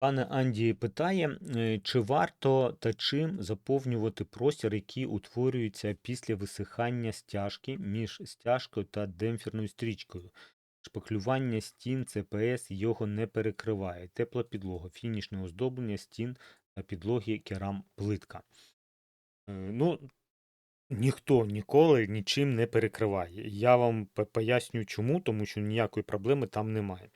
Пане Анді питає, е, чи варто та чим заповнювати простір, який утворюється після висихання стяжки між стяжкою та демпферною стрічкою. Шпаклювання стін ЦПС його не перекриває. Тепла підлога, фінішне оздоблення стін та підлоги керам плитка. Е, Ну, ніхто ніколи нічим не перекриває. Я вам по- поясню чому, тому що ніякої проблеми там немає.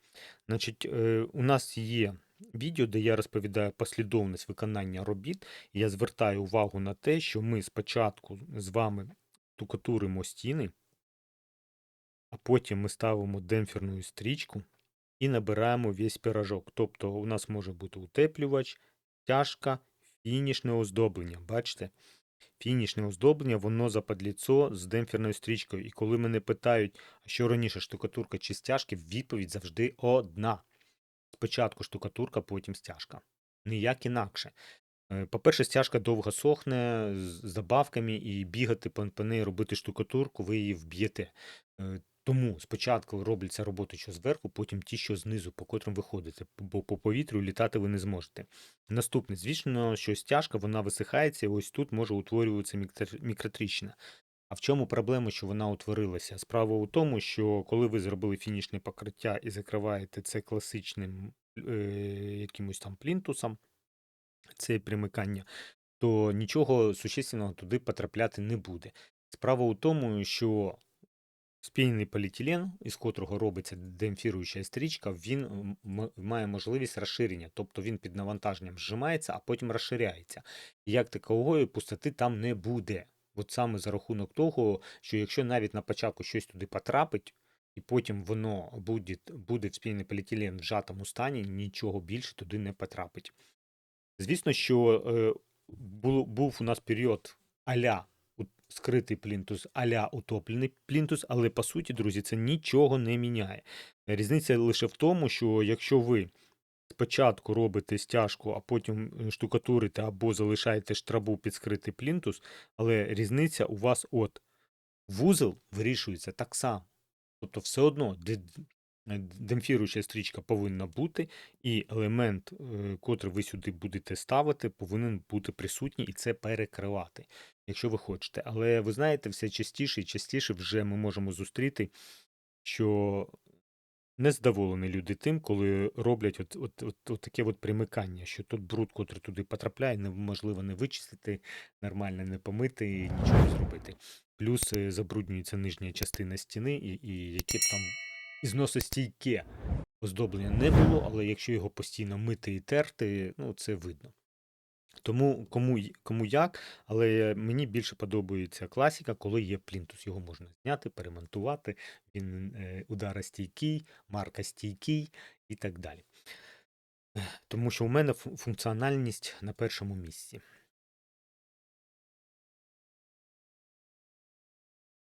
Значить, е, у нас є відео, де я розповідаю послідовність виконання робіт. Я звертаю увагу на те, що ми спочатку з вами тукатуримо стіни, а потім ми ставимо демпферну стрічку і набираємо весь пірожок. Тобто у нас може бути утеплювач, тяжка, фінішне оздоблення. Бачите? Фінішне оздоблення, воно западліцо з демпферною стрічкою. І коли мене питають, що раніше штукатурка чи стяжки, відповідь завжди одна. Спочатку штукатурка, потім стяжка. Ніяк інакше. Е, По-перше, стяжка довго сохне з забавками, і бігати по, неї робити штукатурку, ви її вб'єте. Е, Тому спочатку робляться роботи, що зверху, потім ті, що знизу, по котрим виходите, бо по повітрю літати ви не зможете. Наступне, звісно, що стяжка вона висихається, і ось тут може утворюватися мікро- мікротріщина. А в чому проблема, що вона утворилася? Справа у тому, що коли ви зробили фінішне покриття і закриваєте це класичним е, якимось там плінтусом, це примикання, то нічого существенного туди потрапляти не буде. Справа у тому, що спійний поліетилен, із котрого робиться демпфіруюча стрічка, він має можливість розширення, тобто він під навантаженням зжимається, а потім розширяється. Як такової пустоти там не буде. От саме за рахунок того, що якщо навіть на початку щось туди потрапить, і потім воно буде, буде в спільний поліетилен в жатому стані, нічого більше туди не потрапить. Звісно, що е, було, був у нас період аля скритий плінтус, аля утоплений плінтус, але по суті, друзі, це нічого не міняє. Різниця лише в тому, що якщо ви спочатку робите стяжку, а потім е, штукатурите або залишаєте штрабу під скритий плінтус, але різниця у вас от вузол вирішується так само. Тобто все одно де- демпфіруюча стрічка повинна бути, і елемент, е, котрий ви сюди будете ставити, повинен бути присутній і це перекривати, якщо ви хочете. Але ви знаєте, все частіше і частіше вже ми можемо зустріти, що незадоволені люди тим, коли роблять от, от, от, от таке от примикання, що тут бруд, котрий туди потрапляє, неможливо не вичистити, нормально не помити і нічого зробити. Плюс е, забруднюється нижня частина стіни, і, і яке б там ізносостійке оздоблення не було, але якщо його постійно мити і терти, ну це видно. Тому кому, кому як, але мені більше подобається класіка, коли є плінтус. Його можна зняти, перемонтувати, він е, ударостійкий, маркостійкий і так далі. Тому що у мене функціональність на першому місці.